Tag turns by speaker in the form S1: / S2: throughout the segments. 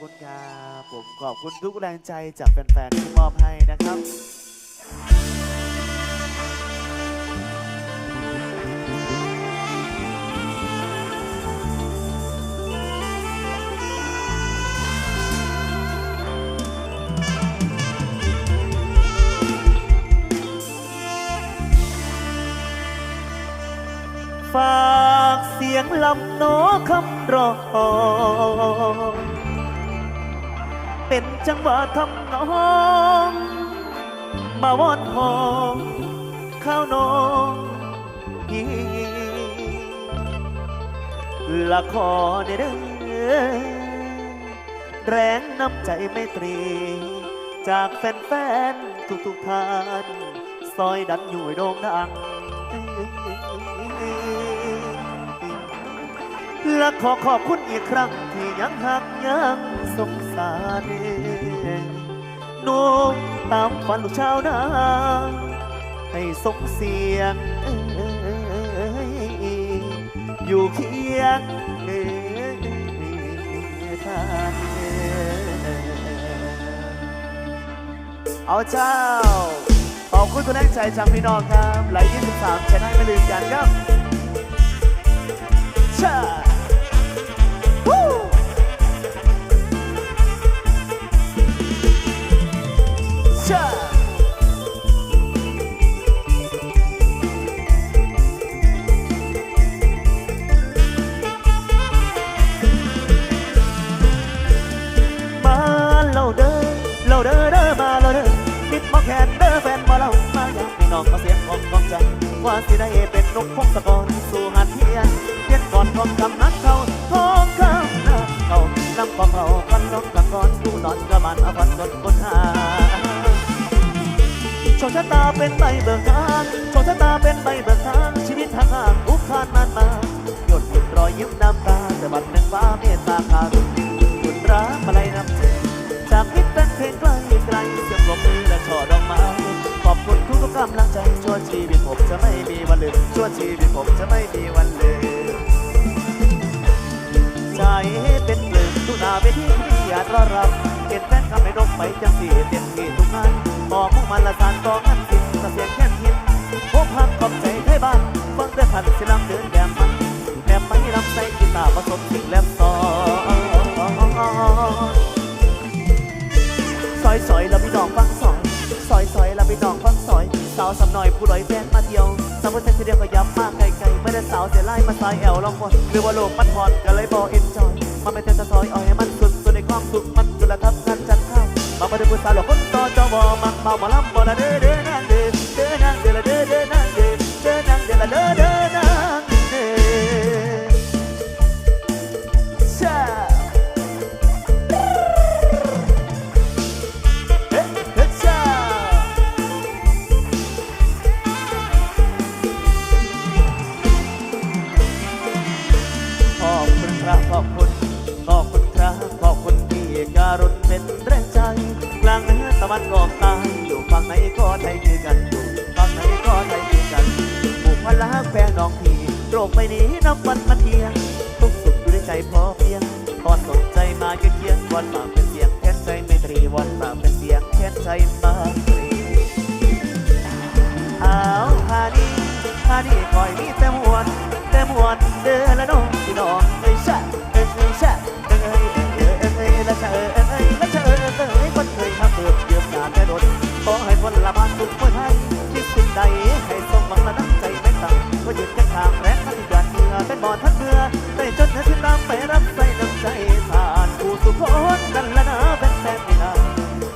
S1: คุณครับผมขอบคุณทุกแรงใจจากแฟนๆที่มอบให้นะครับ ฝากเสียงลำโนคำร้อง เป็นจังหวะทำนองมาวอนหอมข้าวน้องพี่ละขอเด้อแรงน้ำใจไม่ตรี จากแฟนๆทุกๆท่านซอยดันอยู่โด่งดังและขอขอบคุณอีกครั้งที่ยังหักยังสง สารนุ่มตามฝันลูกชาวนาให้ส่งเสียงอยู่เคียงทางเอาเจ้าขอบคุณทุกแรงใจจากพี่น้องครับไหล23ชนะไม่ลืมกันครับชา มาเราเด้อเราเด้อเด้อมาเราเด้อปิดหมอแขนเด้อแฟนมาเรามาอยากพี่น้องมาเสียงของกองใจว่าสิได้เป็นนกพงศกรสู่หันเทียนเทียนก่อนทองคำนักเขาทองคำนักเขาลำกองเขาคันลงกับก่อนผู้นอนกระบานอภันจนนหา โชคชะตาเป็นใบเบิกทางโชคชะตาเป็นใบเบิกทางชีวิตทางห่างอุกคานมันมาหยดหยุดรอยยิ้มน้ำตาแต่บัดหนึ่งฟ้าเมตตาคารุณหยุดรักมาลัยน้ำใจจากมิตรเป็นเพลงไกลไกลเสียงปรบมือและช่อดอกไม้ขอบคุณทุกๆกำลังใจชั่วชีวิตผมจะไม่มีวันลืมชั่วชีวิตผมจะไม่มีวันลืมใจเป็นเปลือกทุนาเวทีที่อยากรอรับเป็นแฟนคำให้นกไปจังสีเต็มที่ทุกงาน บอกพวกมันละสานต่อกันสิกเสียงแค่นหินพบหักขอบใจไทยบ้านฟังเดือพันสิลำเดินแดมมันแดมไม่ลำใส่กีตาร์ผสมสิ่งแลมซอซอยซอยแล้วพี่น้องฟังซอยซอยซอยแล้วพี่น้องฟังซอยสาวสำน่อยผู้ลอยแฟนมาเที่ยวสาวผู้ชายเดียวก็ยับมากไกลๆไม่ได้สาวเสียไล่มาซอยแอลลองวนหรือว่าโลกมันฮอนก็เลยบอเอ็นาวมาประเดิมผู้สาวหลอกคนต่อจอวอมักเมามาล้ำบ่ละเด้อเด้อนา วันออกตายอยู่ฝั่งไหนก็ไทยคือกันอยู่ฝั่งไหนก็ไทยคือกันบุกพลักแฟนน้องพี่โรคไม่นีนับวันมาเทียงทุกสุขอยู่ในใจพอเพียงตอสนใจมาเยืนเคียงวันมาเป็นเสียงแค้นใจไม่ตรีวันมาเป็นเสียงแค้นใจมาตรีอ้าวฮานี่ฮานี่คอยมีแต่มวนแต่มวนเด้อละน้องพี่น้อง บ่ทันเมื่อได้จนเธอที่ตามไปรับใส่น้ำใจทานผู้สุขนกันละนะเป็นแฟนไม่นา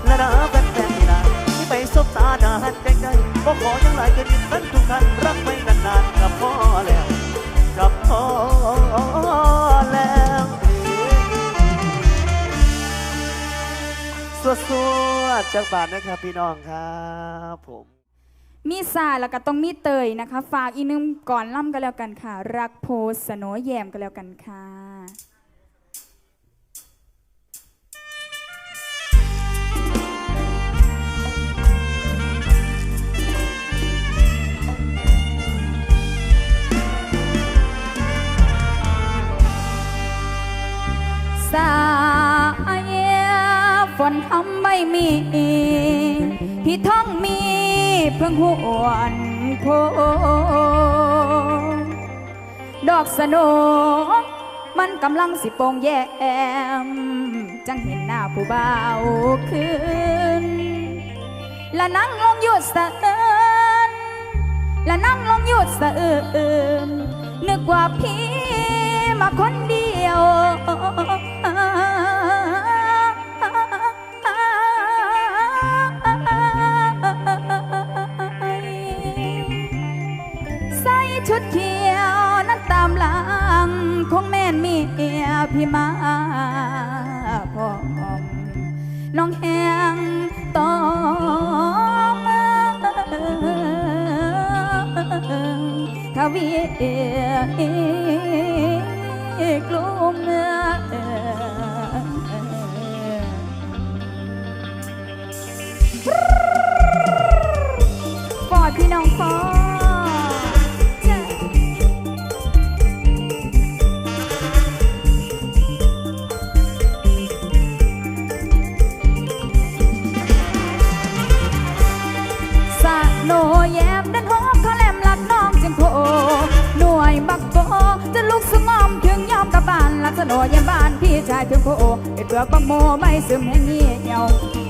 S1: ละนะแฟนแฟนที่นาที่ไปสบตาหน้าหันใกล้ๆก็ขอยังหลายเกินยินนั้นทุกท่านรักไม่นานๆกับพ่อแล้วกับพ่อแล้วสวดสวดจากบาทนะครับพี่น้องครับผม
S2: มีสาแล้วก็ต้องมีเตยนะคะ ฝากอีกนึงก่อนล่ำก็แล้วกันค่ะ รักโพสโนแยมก็แล้วกันค่ะสายฝนทำไม่มีพี่ท้องมี เพิ่งหวนโพดอกสนมันกำลังสิโปงแยม จังเห็นหน้าผู้บ่าวคืนและนั่งลงหยุดสะเอินและนั่งลงหยุดสะเอินนึกว่าพี่มาคนเดียวานลักสะโนแยมบ้านพี่ชายเพียงโผไอเปลือกบักโมไม่ซึมแห้งเหี่ยว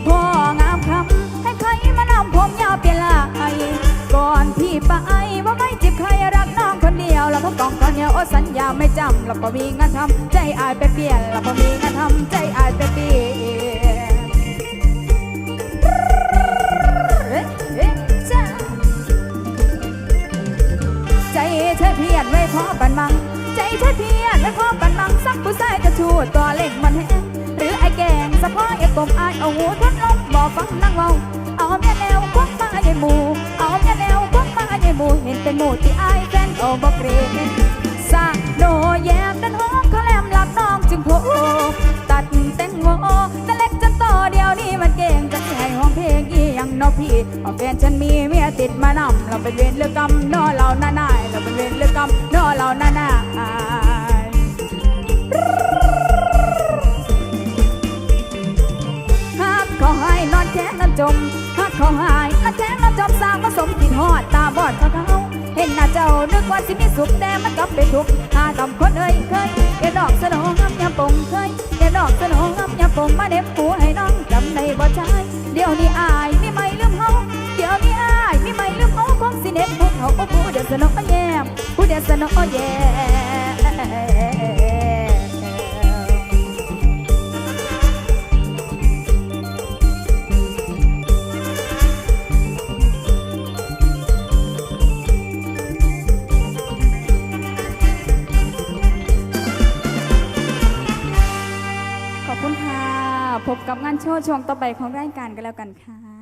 S2: พ่องามคำให้ใครมานำผมยาวเปลี่ยนลายก่อนพี่ไปว่าไม่จีบใครรักน้องคนเดียวแล้วก็กองตอนเดียวโอ้สัญญาไม่จำแล้วก็มีงานทำใจอายไปเปลี่ยนแล้วก็มีงานทำใจอายไปเปลี่ยน หูที่ไอแฟนเอาบอกเกรงสะโนแยมดันหอมเขาแหลมหลักน้องจึงโผตัดแตงโมแต่เล็กจนโตเดียวนี้มันเก่งจะใช้ห้องเพลงอียังเนอพี่เอาแฟนฉันมีเมียติดมานำเราเป็นเวรเลือกกรรมนอเราหน้าหนายเราเป็นเวรเลือกกรรมนอเราหน้าหนายหากขาให้นอนแค่นั้นจมหากขาให้นอนแค่นั้นจมสร้างผสมกินหอดตาบอดเขาเขา เจ้านึกว่าสิมีสุขแต่มันกลับเป็นทุกข์หาตำคนเอ้ยเคยแกดอกสนองงับยาปงเคยแกดอกสนองงับยาปงมาเด็บหูให้น้องจำในบ่ใจเดี๋ยวนี้อายไม่ไม่ลืมเฮาเดี๋ยวนี้อายไม่ไม่ลืมเฮาคงสิเน็บพวกเขาผู้เดียวสะโนแยมผู้เดียวสะโนแยม โชว์ช่วงต่อไปของรายการกันแล้วกันค่ะ